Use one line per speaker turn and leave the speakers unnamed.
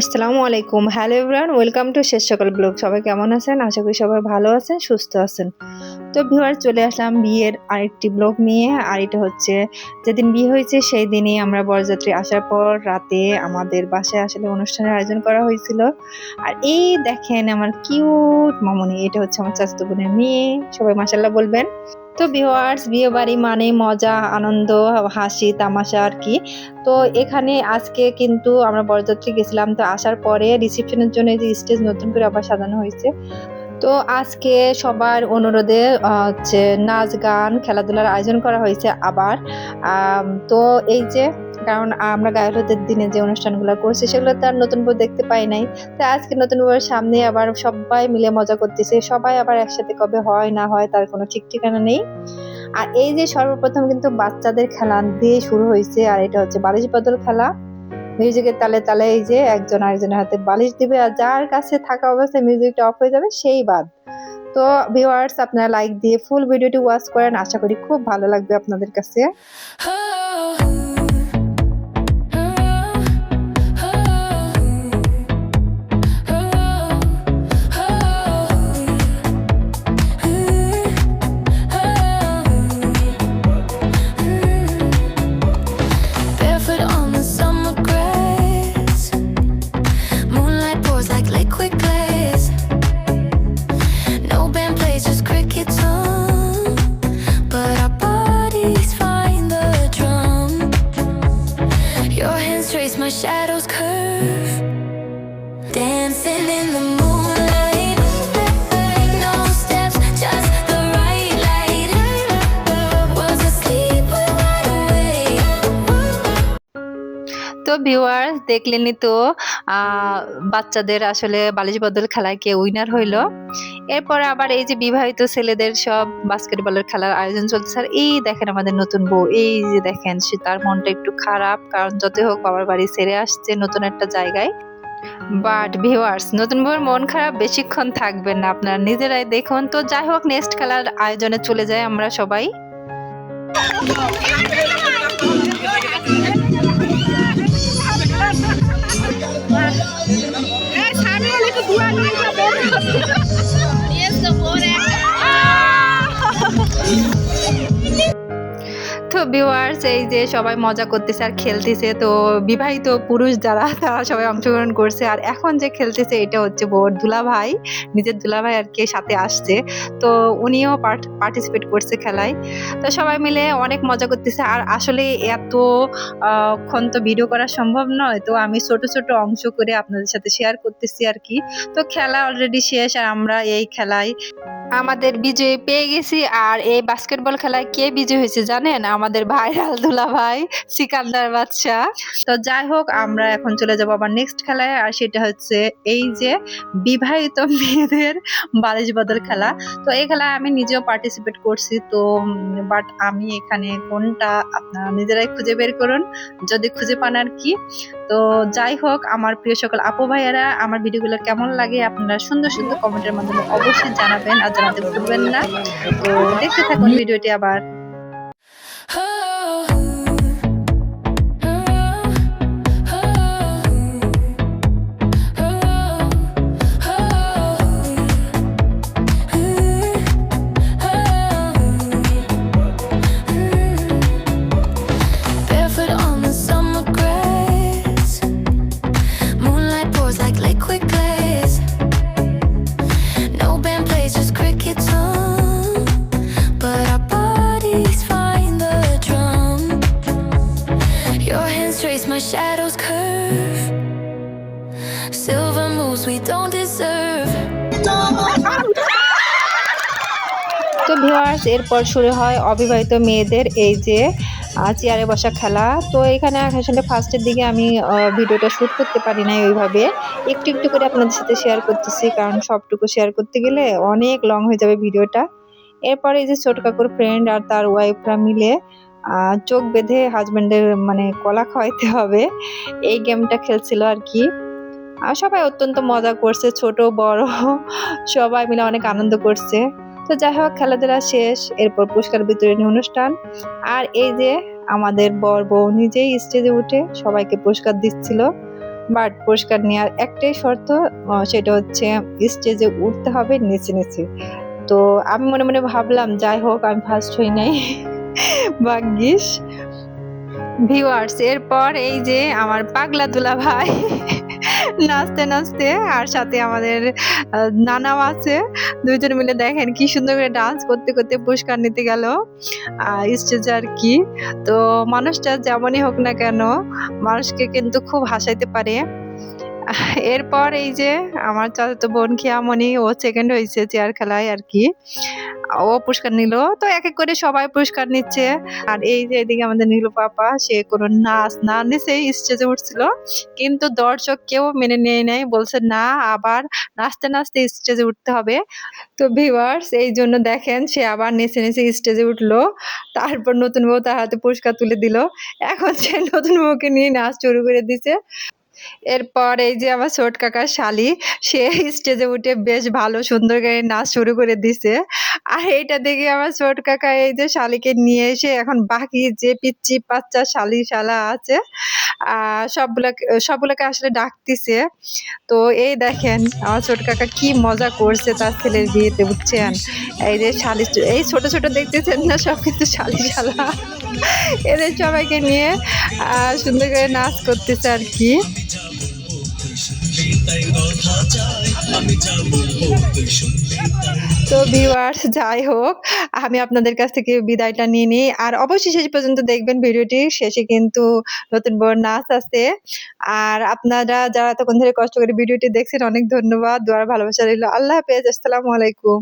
আসসালামু আলাইকুম। Hello everyone welcome to শেষ সকাল ব্লগ সবাই কেমন আছেন? আশা করি সবাই ভালো আছেন, সুস্থ আছেন। তো ভিউয়ার চলে আসলাম বিয়ের আরেকটি ব্লগ নিয়ে, আর এটা হচ্ছে যেদিন বিয়ে হয়েছে সেই দিনই আমরা বরযাত্রী আসার পর রাতে আমাদের বাসায় আসলে অনুষ্ঠানের আয়োজন করা হয়েছিল। আর এই দেখেন আমার কিউট মামনি, এটা হচ্ছে আমার চাচাতো বোনের মেয়ে, সবাই মাসাল্লাহ বলবেন। তো ভিউয়ার্স, বিয়ে বাড়ি মানে মজা, আনন্দ, হাসি, তামাশা আর কি। তো এখানে আজকে কিন্তু আমরা বরযাত্রী গেছিলাম, তো আসার পরে রিসেপশনের জন্য যে স্টেজ নতুন করে আবার সাজানো হয়েছে। তো আজকে সবার অনুরোধে হচ্ছে নাচ গান খেলাধুলার আয়োজন করা হয়েছে আবার। তো এই যে, কারণ আমরা গায়ে দিনে যে অনুষ্ঠানগুলো করছি, সেগুলো তো আর নতুন বউ দেখতে পাই নাই। তো আজকে নতুন বউয়ের সামনে আবার সবাই মিলে মজা করতেছে। সবাই আবার একসাথে কবে হয়, না হয়, তার কোনো ঠিক ঠিকানা নেই। আর এই যে সর্বপ্রথম কিন্তু বাচ্চাদের খেলা দিয়ে শুরু হয়েছে, আর এটা হচ্ছে বালিশ বদল খেলা। মিউজিকের তালে তালে এই যে একজন আরেকজনের হাতে বালিশ দিবে আর যার কাছে থাকা অবস্থায় মিউজিকটা অফ হয়ে যাবে, সেই বাদ। তো ভিউয়ার্স আপনারা লাইক দিয়ে ফুল ভিডিওটি ওয়াচ করেন। আশা করি খুব ভালো লাগবে আপনাদের কাছে। ভিউয়ার্স দেখলেনই তো বাচ্চাদের আসলে বালিশ বদল খেলায় কে উইনার হইল। এরপরে আবার এই যে বিবাহিত ছেলেদের সব বাস্কেটবলের খেলার আয়োজন চলছে আর এই দেখেন আমাদের নতুন বউ, এই যে দেখেন, সে তার মনটা একটু খারাপ, কারণ যতই হোক বাবার বাড়ি ছেড়ে আসছে নতুন একটা জায়গায়। বাট ভিউয়ার্স নতুন বউয়ের মন খারাপ বেশিক্ষণ থাকবেন না, আপনারা নিজেরাই দেখুন। তো যাই হোক নেক্সট খেলার আয়োজনে চলে যাই আমরা সবাই। 哎，下面的那两个是啥？
也是博的。
ভিউয়ার্স এই যে সবাই মজা করতেছে আর খেলতেছে, তো বিবাহিত পুরুষ যারা, তারা সবাই অংশগ্রহণ করছে। আর এখন যে খেলতেছে, এটা হচ্ছে বোর দুলা ভাই নিজের দুলা ভাই আর কি সাথে আসছে। তো উনিও পার্টিসিপেট করছে খেলায়। তো সবাই মিলে অনেক মজা করতেছে। আর আসলে এত ক্ষণ তো ভিডিও করা সম্ভব নয়, তো আমি ছোট ছোট অংশ করে আপনাদের সাথে শেয়ার করতেছি আর কি। তো খেলা অলরেডি শেষ, আর আমরা এই খেলায় আমাদের বিজয় পেয়ে গেছি। আর এই বাস্কেটবল খেলায় কে বিজয় হয়েছে জানেন? আমাদের ভাইরাল দুলা ভাই, সিকান্দার বাচ্চা তো যাই হোক, আমরা এখন চলে যাব আবার নেক্সট খেলায়। আর সেটা হচ্ছে এই যে বিবাহিত মেয়েদের বালিশ বদল খেলা। তো এই খেলায় আমি নিজেও পার্টিসিপেট করছি। তো বাট আমি এখানে কোনটা আপনারা নিজেরাই খুঁজে বের করুন। যদি খুঁজে পান আর কি। তো যাই হোক, আমার প্রিয় সকল আপু ভাইয়ারা, আমার ভিডিওগুলো কেমন লাগে আপনারা সুন্দর সুন্দর কমেন্টের মাধ্যমে অবশ্যই জানাবেন। আর জানাতে ভুলবেন না। তো দেখতে থাকুন ভিডিওটি আবার।
Shadow's curve. Silver moves we don't deserve.
তো ভিউয়ার্স এরপর শুরু হয় অবিবাহিত মেয়েদের এই যে চেয়ারে বসা খেলা তো এখানে আসলে ফার্স্টের দিকে আমি ভিডিওটা শ্যুট করতে পারি নাই ওইভাবে একটু একটু করে আপনাদের সাথে শেয়ার করতেছি, কারণ সবটুকু শেয়ার করতে গেলে অনেক লং হয়ে যাবে ভিডিওটা এরপরে এই যে ছোট কাকুর ফ্রেন্ড আর তার ওয়াইফরা মিলে চোখ বেঁধে হাজবেন্ডের মানে কলা খাওয়াইতে হবে। এই গেমটা খেলছিল আর কি। আর সবাই অত্যন্ত মজা করছে, ছোট, বড়, সবাই মিলে অনেক আনন্দ করছে। তো যাই হোক, খেলাধুলা শেষ, এরপর পুরস্কার বিতরণী অনুষ্ঠান। আর এই যে আমাদের বর বউ নিজেই স্টেজে উঠে সবাইকে পুরস্কার দিচ্ছিল। বাট পুরস্কার নেওয়ার একটাই শর্ত সেটা হচ্ছে স্টেজে উঠতে হবে নিচে নিচে। তো আমি মনে মনে ভাবলাম, যাই হোক, আমি ফার্স্ট হই নাই। ভাগ্যিস। ভিউয়ার্স এরপর এই যে আমার পাগলা দুলা ভাই নাচতে নাচতে আর সাথে আমাদের নানাও আছে। দুইজন মিলে দেখেন কি সুন্দর করে ডান্স করতে করতে পুরস্কার নিতে গেল স্টেজে আর কি। তো মানুষটা যেমনই হোক না কেন, মানুষকে কিন্তু খুব হাসাইতে পারে। এরপর এই যে আমার চাচাতো বোন খিয়ামণি ও সেকেন্ড হয়েছে চেয়ার খেলায় আর কি ও পুরস্কার নিল। তো এক এক করে সবাই পুরস্কার নিচ্ছে। আর এই যে এদিকে আমাদের নীলু পাপা, সে কোনো নাচ না নিচেই স্টেজে উঠছিল। কিন্তু দর্শক কেউ মেনে নিয়ে নেয় বলছে, না, আবার নাচতে নাচতে স্টেজে উঠতে হবে। তো ভিউয়ার্স এই জন্য দেখেন, সে আবার নেচে নেচে স্টেজে উঠল। তারপর নতুন বউ তার হাতে পুরস্কার তুলে দিল। এখন সে নতুন বউকে নিয়ে নাচ শুরু করে দিছে। এরপর এই যে আমার ছোট কাকার শালি, সে স্টেজে উঠে বেশ ভালো সুন্দর করে নাচ শুরু করে দিছে। আর এইটা দেখে আমার ছোট কাকা এই যে শালিকে নিয়ে এসে এখন বাকি যে পিচ্ছি বাচ্চা শালি শালা আছে সবগুলাকে, সবগুলোকে আসলে ডাকতিছে। তো এই দেখেন আমার ছোট কাকা কি মজা করছে তার ছেলের বিয়েতে, বুঝছেন? এই যে শালি, এই ছোট ছোট দেখতেছেন না, সব কিন্তু শালি শালা। এদের সবাইকে নিয়ে, আহ, সুন্দর করে নাচ করতেছে আর কি। তো ভিউয়ার্স যাই হোক, আমি আপনাদের কাছ থেকে বিদায়টা নিয়ে নিই। আর অবশ্যই শেষ পর্যন্ত দেখবেন ভিডিওটি। শেষে কিন্তু নতুন বড় নাচ আছে। আর আপনারা যারা তখন ধরে কষ্ট করে ভিডিওটি দেখছেন, অনেক ধন্যবাদ। দোয়ার ভালোবাসা রইল। আল্লাহ হাফেজ। আসসালামু আলাইকুম।